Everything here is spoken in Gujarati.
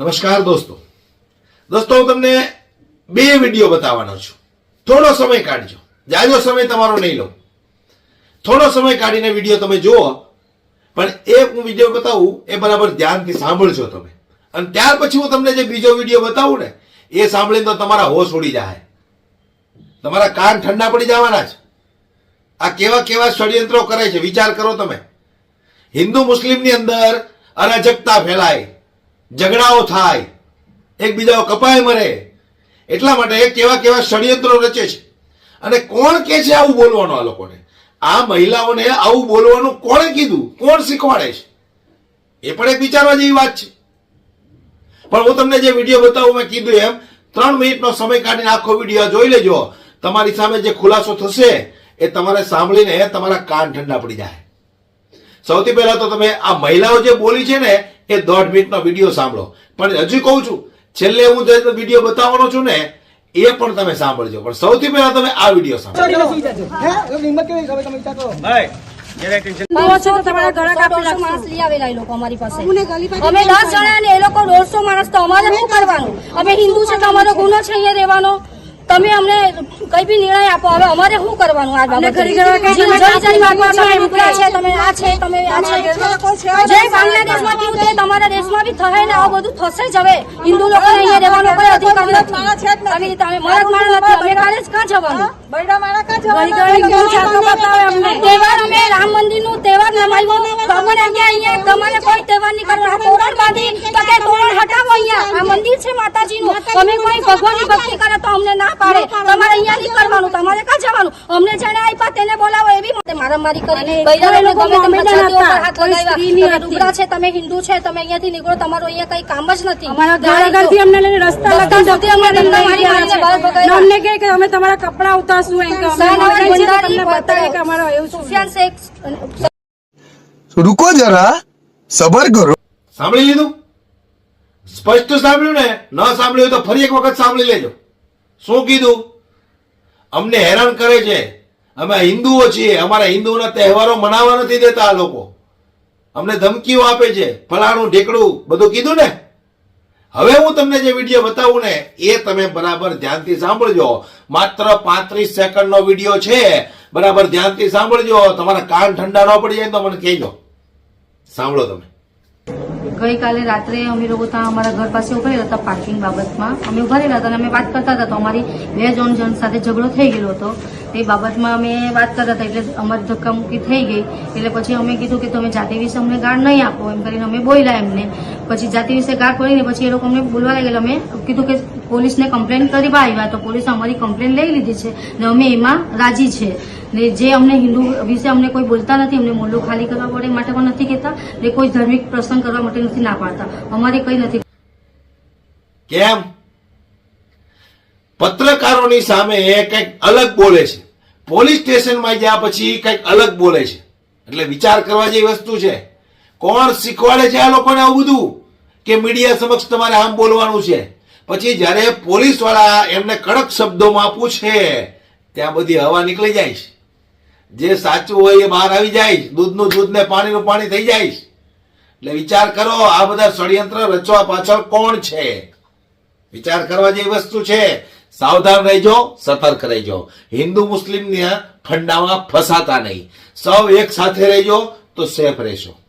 નમસ્કાર દોસ્તો. દોસ્તો, હું તમને બે વીડિયો બતાવવાનો છું. થોડો સમય કાઢજો. જાજો સમય તમારો નહીં લો. થોડો સમય કાઢીને વીડિયો તમે જુઓ. પણ એ હું વીડિયો બતાવું, એ બરાબર ધ્યાનથી સાંભળજો તમે. અને ત્યાર પછી હું તમને જે બીજો વીડિયો બતાવું ને, એ સાંભળીને તો તમારા હોશ ઉડી જાય. તમારા કાન ઠંડા પડી જવાના છે. આ કેવા કેવા ષડયંત્રો કરે છે, વિચાર કરો તમે. હિન્દુ મુસ્લિમની અંદર અરાજકતા ફેલાય. ઝઘડાઓ થાય, એકબીજાઓ કપાય મરે. એટલા માટે કેવા કેવા ષડયંત્રો રચે છે. અને કોણ કે છે આવું બોલવાનું આ લોકોને? આ મહિલાઓને આવું બોલવાનું કોણે કીધું? કોણ શીખવાડે છે? એ પણ એક વિચારવા જેવી વાત છે. પણ હું તમને જે વીડિયો બતાવું, મેં કીધું એમ, ત્રણ મિનિટનો સમય કાઢીને આખો વીડિયો જોઈ લેજો. તમારી સામે જે ખુલાસો થશે, એ તમારે સાંભળીને તમારા કાન ઠંડા પડી જાય. સૌથી પહેલા તો તમે આ મહિલાઓ જે બોલી છે ને એ દોઢ મિનિટનો વીડિયો સાંભળો. પણ હજી કહું છું છેલ્લે હું જે વીડિયો બતાવવાનો છું ને એ પણ તમે સાંભળજો. પણ સૌથી પહેલા તમે આ વીડિયો સાંભળો. અમે દસ જણા ને એ લોકો દોઢસો માણસ તો અમારે શું કરવાનું? અમે હિન્દુ છે તો અમારો ગુનો છે અહીંયા રહેવાનો. તમે અમને કઈ બી નિર્ણય આપો હવે અમારે શું કરવાનું આ બાબતે? તમે તમે આ છે તમે આ છે. જે બાંગ્લાદેશમાં થયું તે તમારા દેશમાં બી થાય ને આવું બધું થશે જ હવે. હિન્દુ લોકોને અહીંયા રહેવાનો કોઈ અધિકાર નથી. આવી રીતે અમે મરદ માણસ નથી અમે કાલે જ ક્યાં જવાનું? તહેવાર અમે રામ મંદિરનું તહેવાર મનાવ્યો. તો અહીંયા તમારે કોઈ તહેવાર નહીં કરવા આ તોરણ બાંધી તો કે અહીંયા આ મંદિર છે માતાજીનું. તમે કોઈ ભગવાનની ભક્તિ કરે તો અમને ના પાડે. તમારે અહીંયા નહીં કરવાનું તમારે ક્યાં જવાનું? અમને જેને આપ્યા તેને બોલાવો એવી માટે મારા મારી કરી બૈરાઓને ગમે તમે જાતિઓ પર હાથ લગાવ્યા. ડુગરા છે તમે હિન્દુ છે તમે અહીંયાથી નીકળો તમારું અહીંયા કઈ કામ જ નથી. અમારા ઘર ઘરથી અમને લઈને રસ્તા લગા સુધી અમને ડંડા મારી મારી અમને કહે કે અમે તમારા કપડા ઉતારશું એમ કે અમે તમને બતાવે કે અમારો એવું સુફિયાન શેખ રૂકો જરા સબર કરો. સાંભળી લીધું? સ્પષ્ટ સાંભળ્યું ને? ન સાંભળ્યું તો ફરી એક વખત સાંભળી લેજો. શું કીધું? અમને હેરાન કરે છે. અમે હિન્દુઓ છીએ. અમારા હિન્દુઓના તહેવારો મનાવવા નથી દેતા આ લોકો. અમને ધમકીઓ આપે છે. ફલાણું, ઢેકડું, બધું કીધું ને? હવે હું તમને જે વીડિયો બતાવું ને, એ તમે બરાબર ધ્યાનથી સાંભળજો. માત્ર પાંત્રીસ સેકન્ડનો વીડિયો છે. બરાબર ધ્યાનથી સાંભળજો. તમારા કાન ઠંડા ન પડી જાય તો મને કહેજો. સાંભળો તમે. ગઈકાલે રાત્રે અમે લોકો ત્યાં અમારા ઘર પાસે ઊભા હતા પાર્કિંગ બાબતમાં. અમે ઊભા હતા અને અમે વાત કરતા હતા તો અમારી બે જણ જણ સાથે ઝઘડો થઈ ગયેલો હતો. તે બાબતમાં અમે વાત કરતા હતા એટલે અમારી ધક્કામુક્કી થઈ ગઈ. એટલે પછી અમે કીધું કે તમે જાતિ વિશે અમને ગાળ નહીં આપો. એમ કરીને અમે બોલ્યા એમને. પછી જાતિ વિશે ગા કરીને પછી એ લોકો અમને બોલવા લાગેલા અમે કીધું કે પોલીસને કમ્પ્લેન કરવા આવ્યા તો પોલીસ અમારી કમ્પ્લેન લઈ લીધી છે. ને અમે એમાં રાજી છે. ને જે અમને હિન્દુ વિશે અમને કોઈ બોલતા નથી, અમને મોલ્લો ખાલી કરવા પડે માટે પણ નથી કહેતા, ને કોઈ ધાર્મિક પ્રસંગ કરવા માટે નથી ના પાડતા. અમારે કઈ નથી. કેમ? પત્રકારોની સામે એ કંઈક અલગ બોલે છે. પોલીસ સ્ટેશનમાં ગયા પછી કંઈક અલગ બોલે છે. એટલે વિચાર કરવા જેવી વસ્તુ છે. કોણ શીખવાડે છે આ લોકોને આવું બધું? કે મીડિયા સમક્ષ તમારે આમ બોલવાનું છે? પછી જ્યારે પોલીસવાળા એમને કડક શબ્દોમાં પૂછે, ત્યાં બધી હવા નીકળી જાય જે સાચું હોય એ બહાર આવી જાય દૂધનું દૂધ ને પાણીનું પાણી થઈ જાય એટલે વિચાર કરો, આ બધા ષડયંત્ર રચવા પાછળ કોણ છે? વિચાર કરવા જેવી વસ્તુ છે. સાવધાન રહેજો, સતર્ક રહેજો. હિન્દુ મુસ્લિમના ફંડામાં ફસાતા નહીં. સૌ એક સાથે રહેજો તો સેફ રહેશો.